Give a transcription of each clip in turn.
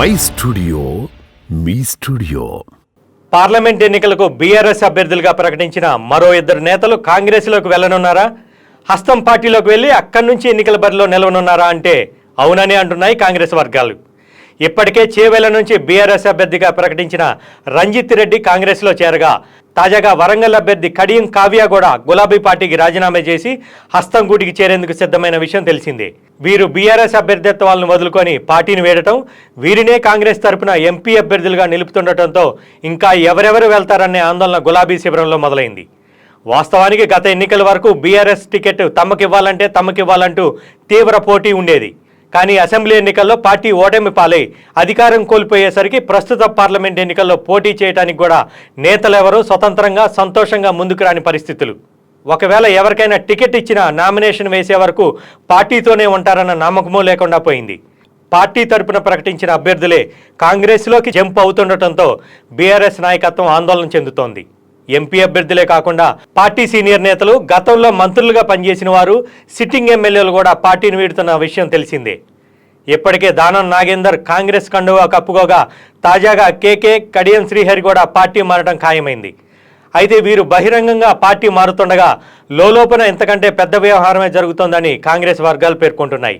My studio మీ studio. Parliament ఎన్నికలకు BRS అభ్యర్థులుగా ప్రకటించిన మరో ఇద్దరు నేతలు కాంగ్రెస్లోకి వెళ్ళనున్నారా? హస్తం పార్టీలోకి వెళ్ళి అక్కడి నుంచి ఎన్నికల బరిలో నిలవనున్నారా అంటే అవునని అంటున్నాయి కాంగ్రెస్ వర్గాలు. ఇప్పటికే చేవెళ్ళ నుంచి బీఆర్ఎస్ అభ్యర్థిగా ప్రకటించిన రంజిత్ రెడ్డి కాంగ్రెస్లో చేరగా తాజాగా వరంగల్ అభ్యర్థి కడియం కావ్య కూడా గులాబీ పార్టీకి రాజీనామా చేసి హస్తం గూటికి చేరేందుకు సిద్ధమైన విషయం తెలిసిందే. వీరు బీఆర్ఎస్ అభ్యర్థిత్వాలను వదులుకొని పార్టీని వేడటం వీరినే కాంగ్రెస్ తరపున ఎంపీ అభ్యర్థులుగా నిలుపుతుండటంతో ఇంకా ఎవరెవరు వెళ్తారనే ఆందోళన గులాబీ శిబిరంలో మొదలైంది. వాస్తవానికి గత ఎన్నికల వరకు బీఆర్ఎస్ టికెట్ తమకివ్వాలంటే తమకివ్వాలంటూ తీవ్ర పోటీ ఉండేది. కానీ అసెంబ్లీ ఎన్నికల్లో పార్టీ ఓటమి పాలై అధికారం కోల్పోయేసరికి ప్రస్తుత పార్లమెంట్ ఎన్నికల్లో పోటీ చేయడానికి కూడా నేతలెవరూ స్వతంత్రంగా సంతోషంగా ముందుకు రాని పరిస్థితులు. ఒకవేళ ఎవరికైనా టికెట్ ఇచ్చినా నామినేషన్ వేసే వరకు పార్టీతోనే ఉంటారన్న నమ్మకమూ లేకుండా పోయింది. పార్టీ తరపున ప్రకటించిన అభ్యర్థులే కాంగ్రెస్లోకి జంప్ అవుతుండటంతో బీఆర్ఎస్ నాయకత్వం ఆందోళన చెందుతోంది. ఎంపీ అభ్యర్థులే కాకుండా పార్టీ సీనియర్ నేతలు గతంలో మంత్రులుగా పనిచేసిన వారు సిట్టింగ్ ఎమ్మెల్యేలు కూడా పార్టీని వీడుతున్న విషయం తెలిసిందే. ఇప్పటికే దానం నాగేందర్ కాంగ్రెస్ కండువా కప్పుకోగా తాజాగా కేకే కడియం శ్రీహరి కూడా పార్టీ మారడం ఖాయమైంది. అయితే వీరు బహిరంగంగా పార్టీ మారుతుండగా లోలోపన ఇంతకంటే పెద్ద వ్యవహారమే జరుగుతోందని కాంగ్రెస్ వర్గాలు పేర్కొంటున్నాయి.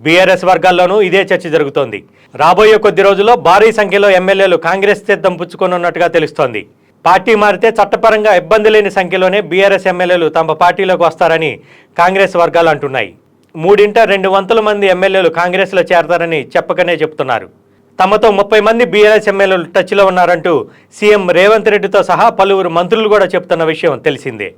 బీఆర్ఎస్ వర్గాల్లోనూ ఇదే చర్చ జరుగుతోంది. రాబోయే కొద్ది రోజుల్లో భారీ సంఖ్యలో ఎమ్మెల్యేలు కాంగ్రెస్ తీర్థం పుచ్చుకొనున్నట్టుగా తెలుస్తోంది. పార్టీ మారితే చట్టపరంగా ఇబ్బంది లేని సంఖ్యలోనే బీఆర్ఎస్ ఎమ్మెల్యేలు తమ పార్టీలోకి వస్తారని కాంగ్రెస్ వర్గాలు అంటున్నాయి. మూడింట రెండు వంతుల మంది ఎమ్మెల్యేలు కాంగ్రెస్లో చేరతారని చెప్పకనే చెప్తున్నారు. తమతో ముప్పై మంది బీఆర్ఎస్ ఎమ్మెల్యేలు టచ్లో ఉన్నారంటూ సీఎం రేవంత్ రెడ్డితో సహా పలువురు మంత్రులు కూడా చెప్తున్న విషయం తెలిసిందే.